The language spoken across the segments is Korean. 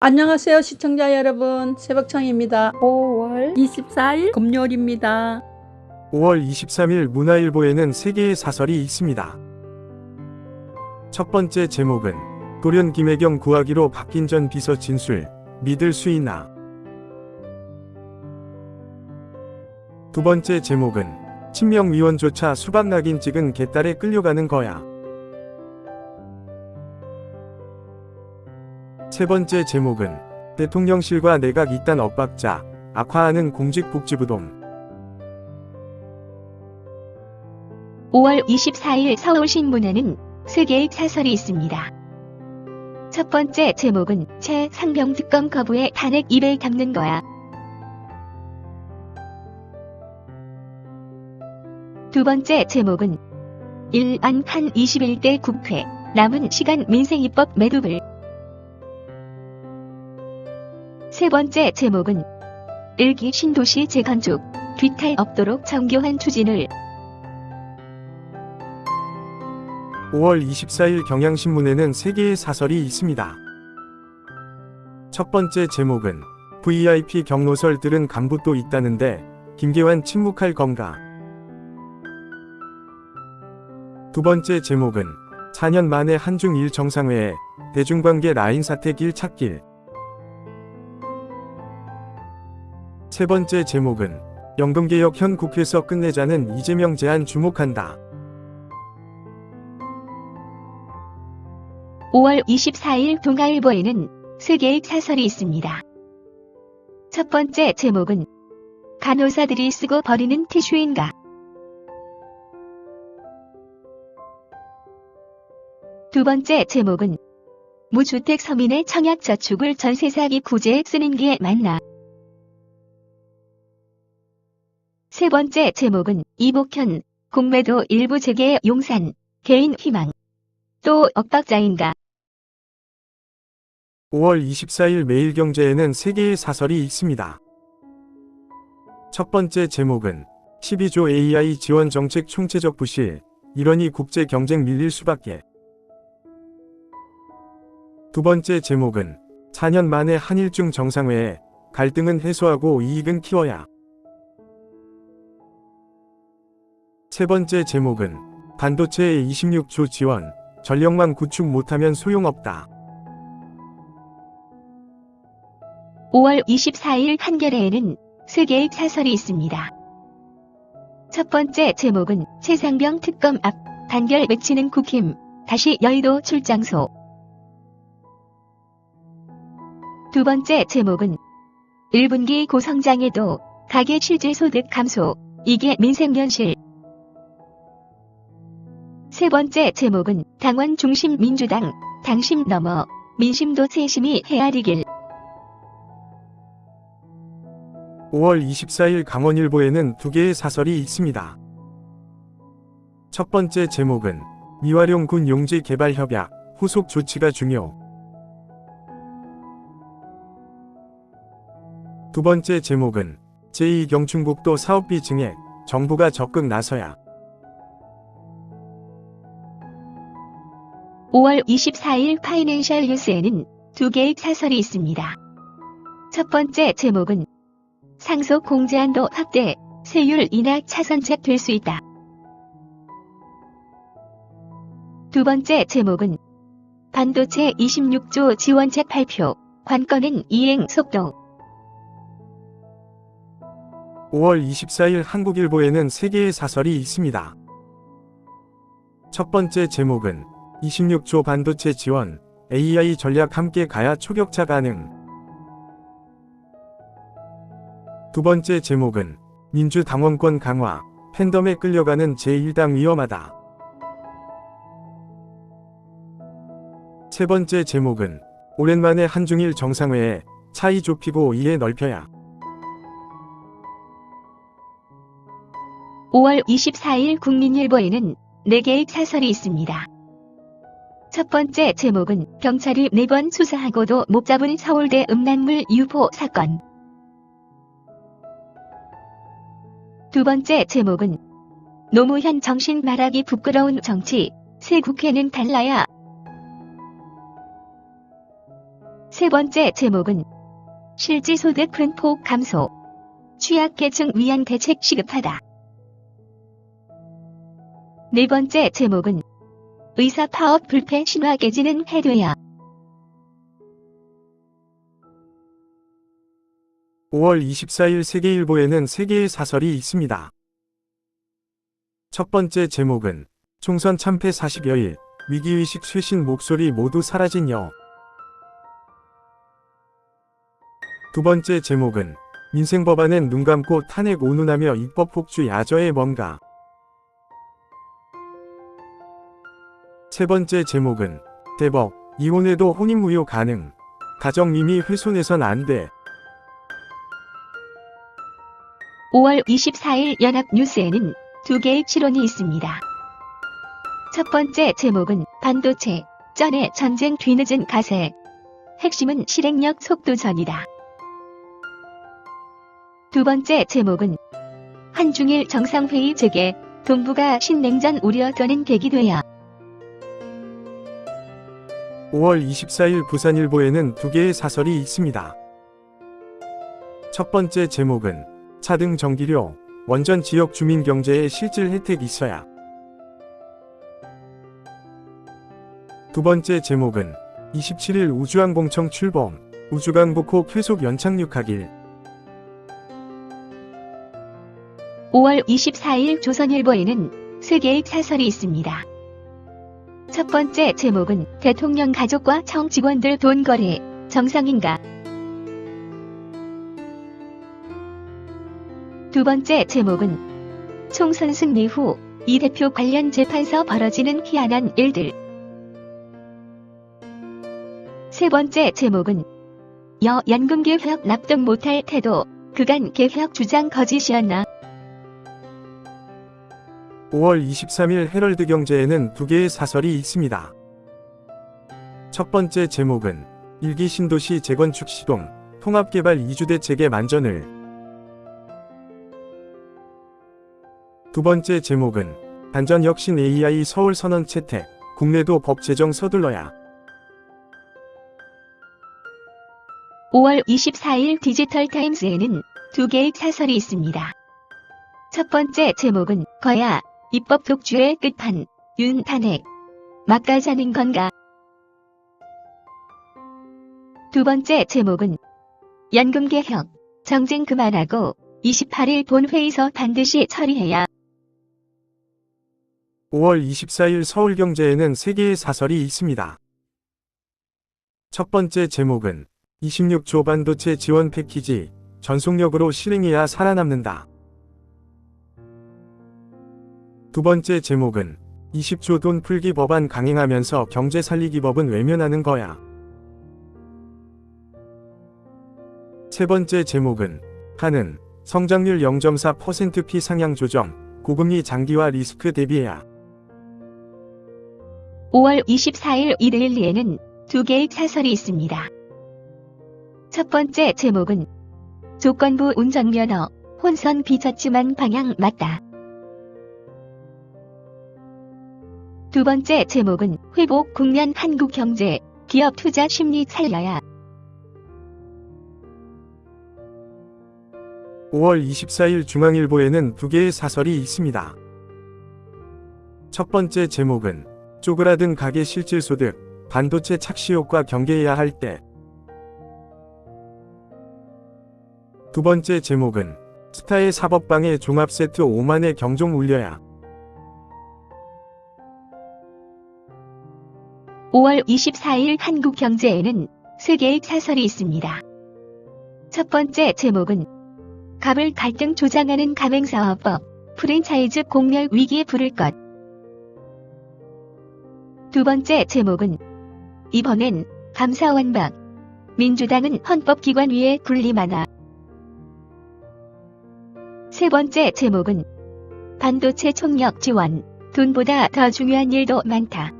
안녕하세요 시청자 여러분. 새벽청입니다. 5월 24일 금요일입니다. 5월 23일 문화일보에는 세 개의 사설이 있습니다. 첫 번째 제목은 돌연 김혜경 구하기로 바뀐 전 비서 진술 믿을 수 있나? 두 번째 제목은 친명위원조차 수박 낙인 찍은 개딸에 끌려가는 거야 세 번째 제목은 대통령실과 내각 이단 엇박자 악화하는 공직복지부동 5월 24일 서울신문에는 세 개의 사설이 있습니다. 첫 번째 제목은 최상병 특검 거부에 탄핵 입에 담는 거야. 두 번째 제목은 일안칸 21대 국회 남은 시간 민생입법 매듭을 세 번째 제목은 일기 신도시 재건축 뒤탈 없도록 정교한 추진을 5월 24일 경향신문에는 세 개의 사설이 있습니다. 첫 번째 제목은 VIP 경로설들은 간부도 있다는데 김계환 침묵할 건가? 두 번째 제목은 4년 만에 한중 일 정상회에 대중관계 라인 사태 길 찾길. 세 번째 제목은 연금개혁 현 국회에서 끝내자는 이재명 제안 주목한다. 5월 24일 동아일보에는 세 개의 사설이 있습니다. 첫 번째 제목은 간호사들이 쓰고 버리는 티슈인가? 두 번째 제목은 무주택 서민의 청약 저축을 전세 사기 구제에 쓰는 게 맞나? 세 번째 제목은 이복현, 공매도 일부 재개 용산, 개인 희망. 또 엇박자인가? 5월 24일 매일경제에는 세 개의 사설이 있습니다. 첫 번째 제목은 12조 AI 지원 정책 총체적 부실, 이러니 국제 경쟁 밀릴 수밖에. 두 번째 제목은 4년 만에 한일중 정상회에 갈등은 해소하고 이익은 키워야. 세 번째 제목은 반도체의 26조 지원, 전력망 구축 못하면 소용없다. 5월 24일 한겨레에는 세 개의 사설이 있습니다. 첫 번째 제목은 최상병 특검 앞 단결 맺히는 국힘 다시 여의도 출장소 두 번째 제목은 1분기 고성장에도 가계 실질 소득 감소 이게 민생 현실 세 번째 제목은 당원 중심 민주당 당심 넘어 민심도 세심히 헤아리길 5월 24일 강원일보에는 두 개의 사설이 있습니다. 첫 번째 제목은 미화룡 군 용지 개발 협약 후속 조치가 중요. 두 번째 제목은 제2경충국도 사업비 증액 정부가 적극 나서야. 5월 24일 파이낸셜 뉴스에는 두 개의 사설이 있습니다. 첫 번째 제목은 상속 공제한도 확대, 세율 인하 차선책 될 수 있다. 두 번째 제목은 반도체 26조 지원책 발표, 관건은 이행 속도. 5월 24일 한국일보에는 세 개의 사설이 있습니다. 첫 번째 제목은 26조 반도체 지원, AI 전략 함께 가야 초격차 가능. 두 번째 제목은 민주당원권 강화, 팬덤에 끌려가는 제1당 위험하다. 세 번째 제목은 오랜만에 한중일 정상회에 차이 좁히고 이해 넓혀야. 5월 24일 국민일보에는 4개의 사설이 있습니다. 첫 번째 제목은 경찰이 4번 수사하고도 못 잡은 서울대 음란물 유포 사건. 두 번째 제목은 노무현 정신 말하기 부끄러운 정치, 새 국회는 달라야. 세 번째 제목은 실질소득 큰 폭 감소. 취약계층 위한 대책 시급하다. 네 번째 제목은 의사 파업 불패 신화 깨지는 해돼야. 5월 24일 세계일보에는 세 개의 사설이 있습니다. 첫 번째 제목은 총선 참패 40여일, 위기의식 쇄신 목소리 모두 사라진 여. 두 번째 제목은 민생법안엔 눈 감고 탄핵 오눈하며 입법 폭주 야저의 뭔가. 세 번째 제목은 대법, 이혼해도 혼인 무효 가능. 가정미미 훼손해선 안 돼. 5월 24일 연합뉴스에는 두 개의 실론이 있습니다. 첫 번째 제목은 반도체, 전의 전쟁 뒤늦은 가세. 핵심은 실행력 속도전이다. 두 번째 제목은 한중일 정상회의 재개, 동북아 신냉전 우려 떠는 계기 되야. 5월 24일 부산일보에는 두 개의 사설이 있습니다. 첫 번째 제목은 차등 전기료, 원전 지역 주민 경제에 실질 혜택 있어야. 두 번째 제목은 27일 우주항공청 출범, 우주강북호 쾌속 연착륙하길. 5월 24일 조선일보에는 세 개의 사설이 있습니다. 첫 번째 제목은 대통령 가족과 청 직원들 돈 거래, 정상인가? 두 번째 제목은 총선 승리 후 이 대표 관련 재판서 벌어지는 희한한 일들. 세 번째 제목은 여 연금 개혁 납득 못할 태도, 그간 개혁 주장 거짓이었나? 5월 23일 헤럴드 경제에는 두 개의 사설이 있습니다. 첫 번째 제목은 일기 신도시 재건축 시동, 통합개발 2주대 체계 만전을 두 번째 제목은 반전 혁신 AI 서울 선언 채택, 국내도 법 제정 서둘러야 5월 24일 디지털 타임스에는 두 개의 사설이 있습니다. 첫 번째 제목은 거야 입법 독주의 끝판 윤 탄핵 막가자는 건가? 두 번째 제목은 연금 개혁 정쟁 그만하고 28일 본회의서 반드시 처리해야 5월 24일 서울경제에는 세 개의 사설이 있습니다. 첫 번째 제목은 26조 반도체 지원 패키지, 전속력으로 실행해야 살아남는다. 두 번째 제목은 20조 돈 풀기 법안 강행하면서 경제 살리기 법은 외면하는 거야. 세 번째 제목은 하는 성장률 0.4% 피 상향 조정, 고금리 장기화 리스크 대비해야. 5월 24일 이데일리에는 두 개의 사설이 있습니다. 첫 번째 제목은 조건부 운전면허 혼선 비자치만 방향 맞다. 두 번째 제목은 회복 국면 한국 경제 기업 투자 심리 살려야 5월 24일 중앙일보에는 두 개의 사설이 있습니다. 첫 번째 제목은 쪼그라든 가계 실질 소득, 반도체 착시 효과 경계해야 할 때. 두 번째 제목은 스타의 사법방해 종합세트 5만의 경종 울려야. 5월 24일 한국 경제에는 세 개의 사설이 있습니다. 첫 번째 제목은 갑을 갈등 조장하는 가맹사업법, 프랜차이즈 공멸 위기에 부를 것. 두 번째 제목은 이번엔 감사원 박, 민주당은 헌법기관 위에 군림하나. 세 번째 제목은 반도체 총력 지원, 돈보다 더 중요한 일도 많다.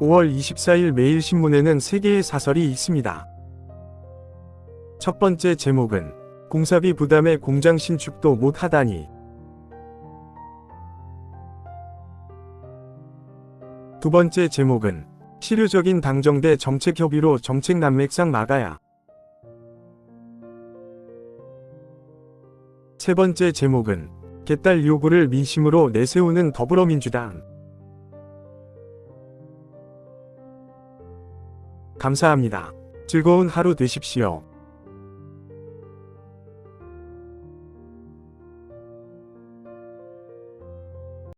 5월 24일 매일신문에는 세개의 사설이 있습니다. 첫 번째 제목은 공사비 부담에 공장 신축도 못하다니. 두 번째 제목은 실효적인 당정대 정책 협의로 정책 난맥상 막아야. 세 번째 제목은 개딸 요구를 민심으로 내세우는 더불어민주당. 감사합니다. 즐거운 하루 되십시오.